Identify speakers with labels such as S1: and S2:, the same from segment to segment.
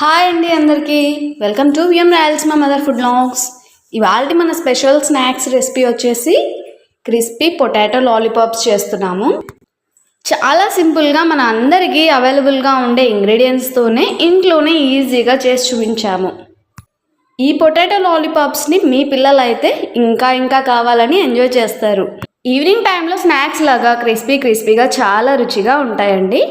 S1: Hi అండి అందరికీ. Welcome to VM Royals మా మదర్ ఫుడ్ లాగ్స్. ఇవాళ మన స్పెషల్ స్నాక్స్ రెసిపీ వచ్చేసి క్రిస్పీ పొటాటో లాలీపాప్స్ చేస్తున్నాము. చాలా సింపుల్గా మన అందరికీ అవైలబుల్గా ఉండే ఇంగ్రీడియంట్స్తోనే ఇంట్లోనే ఈజీగా చేసి చూపించాము. ఈ పొటాటో లాలీపాప్స్ని మీ పిల్లలు అయితే ఇంకా ఇంకా కావాలని ఎంజాయ్ చేస్తారు. ఈవినింగ్ టైంలో స్నాక్స్ లాగా క్రిస్పీ క్రిస్పీగా చాలా రుచిగా ఉంటాయండి.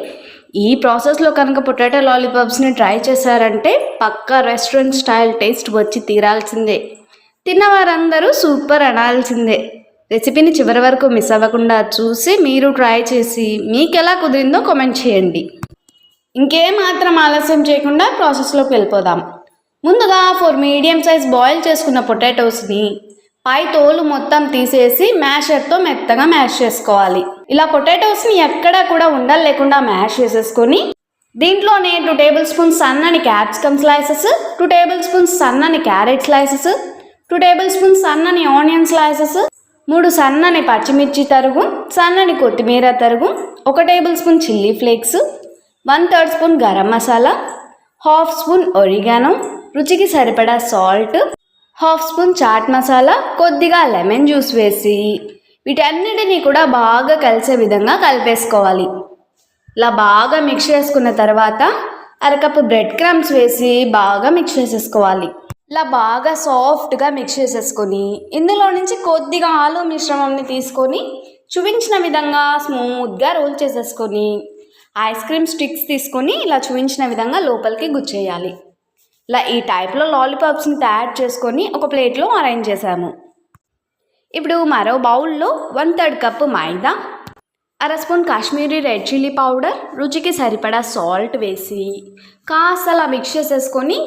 S1: ఈ ప్రాసెస్లో కనుక పొటాటో లాలీపాప్స్ని ట్రై చేశారంటే పక్కా రెస్టారెంట్ స్టైల్ టేస్ట్ వచ్చి తీరాల్సిందే. తిన్నవారందరూ సూపర్ అనాల్సిందే. రెసిపీని చివరి వరకు మిస్ అవ్వకుండా చూసి మీరు ట్రై చేసి మీకు ఎలా కుదిరిందో కామెంట్ చేయండి. ఇంకేం మాత్రం ఆలస్యం చేయకుండా ప్రాసెస్లోకి వెళ్ళిపోదాం. ముందుగా ఫోర్ మీడియం సైజ్ బాయిల్ చేసుకున్న పొటాటోస్ని పై తోలు మొత్తం తీసేసి మ్యాషర్తో మెత్తగా మ్యాష్ చేసుకోవాలి. ఇలా పొటాటోస్ని ఎక్కడా కూడా ఉండలు లేకుండా మ్యాష్ చేసేసుకొని దీంట్లోనే టూ టేబుల్ స్పూన్స్ సన్నని capsicum slices two tablespoons సన్నని carrot slices two tablespoons సన్నని ఆనియన్ స్లైసెస్ మూడు సన్నని పచ్చిమిర్చి తరుగు సన్నని కొత్తిమీర తరుగు ఒక tablespoon chilli flakes one third spoon garam masala half spoon oregano రుచికి సరిపడా salt half spoon chaat masala కొద్దిగా లెమన్ జ్యూస్ వేసి వీటన్నిటినీ కూడా బాగా కలిసే విధంగా కలిపేసుకోవాలి. ఇలా బాగా మిక్స్ చేసుకున్న తర్వాత అరకప్పు బ్రెడ్ క్రమ్స్ వేసి బాగా మిక్స్ చేసేసుకోవాలి. ఇలా బాగా సాఫ్ట్గా మిక్స్ చేసేసుకొని ఇందులో నుంచి కొద్దిగా ఆలు మిశ్రమంని తీసుకొని చూపించిన విధంగా స్మూత్గా రోల్ చేసేసుకొని ఐస్ క్రీమ్ స్టిక్స్ తీసుకొని ఇలా చూపించిన విధంగా లోపలికి గుచ్చేయాలి. ఇలా ఈ టైప్లో లాలీపాప్స్ని తయారు చేసుకొని ఒక ప్లేట్లో అరేంజ్ చేశాము. ఇప్పుడు మరో బౌల్లో వన్ థర్డ్ కప్పు మైదా అర spoon Kashmiri red chilli powder రుచికి సరిపడా సాల్ట్ వేసి కాస్త అలా మిక్స్ చేసేసుకొని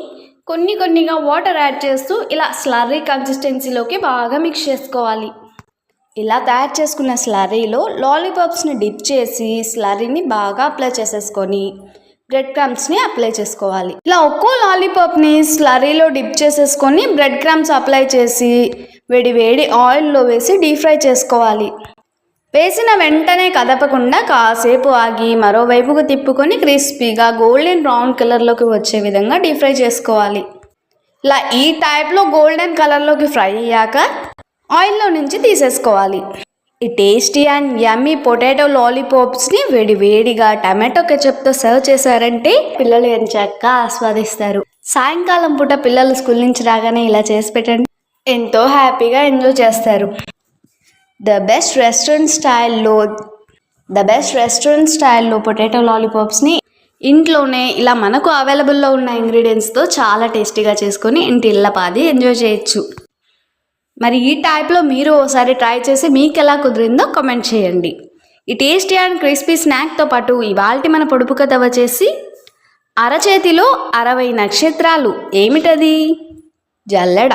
S1: కొన్ని కొన్నిగా వాటర్ యాడ్ చేస్తూ ఇలా స్లర్రీ కన్సిస్టెన్సీలోకి బాగా మిక్స్ చేసుకోవాలి. ఇలా తయారు చేసుకున్న స్లర్రీలో లాలీపాప్స్ని డిప్ చేసి స్లర్రీని బాగా అప్లై చేసేసుకొని బ్రెడ్ క్రమ్స్ని అప్లై చేసుకోవాలి. ఇలా ఒక్కో లాలీపాప్ని స్లరీలో డిప్ చేసేసుకొని బ్రెడ్ క్రమ్స్ అప్లై చేసి వేడి వేడి ఆయిల్లో వేసి డీప్ ఫ్రై చేసుకోవాలి. వేసిన వెంటనే కదపకుండా కాసేపు ఆగి మరోవైపుకు తిప్పుకొని క్రిస్పీగా గోల్డెన్ బ్రౌన్ కలర్లోకి వచ్చే విధంగా డీప్ ఫ్రై చేసుకోవాలి. ఇలా ఈ టైప్లో గోల్డెన్ కలర్లోకి ఫ్రై అయ్యాక ఆయిల్లో నుంచి తీసేసుకోవాలి. ఈ టేస్టీ అండ్ యమ్మీ పొటాటో లాలీపాప్స్ని వేడి వేడిగా టమాటో కెచప్తో సర్వ్ చేశారంటే పిల్లలు ఎంచక్క ఆస్వాదిస్తారు. సాయంకాలం పూట పిల్లలు స్కూల్ నుంచి రాగానే ఇలా చేసి పెట్టండి. ఎంతో హ్యాపీగా ఎంజాయ్ చేస్తారు. ద బెస్ట్ రెస్టారెంట్ స్టైల్లో ద బెస్ట్ రెస్టారెంట్ స్టైల్లో పొటాటో లాలీపాప్స్ని ఇంట్లోనే ఇలా మనకు అవైలబుల్లో ఉన్న ఇంగ్రీడియంట్స్తో చాలా టేస్టీగా చేసుకొని ఇంటి ఇళ్ళపాది ఎంజాయ్ చేయొచ్చు. మరి ఈ టైప్లో మీరు ఒకసారి ట్రై చేసి మీకు ఎలా కుదిరిందో కమెంట్ చేయండి. ఈ టేస్టీ అండ్ క్రిస్పీ స్నాక్తో పాటు ఇవాల్టి మన పొడుపు కథ వచ్చేసి అరచేతిలో అరవై నక్షత్రాలు. ఏమిటది? జల్లెడ.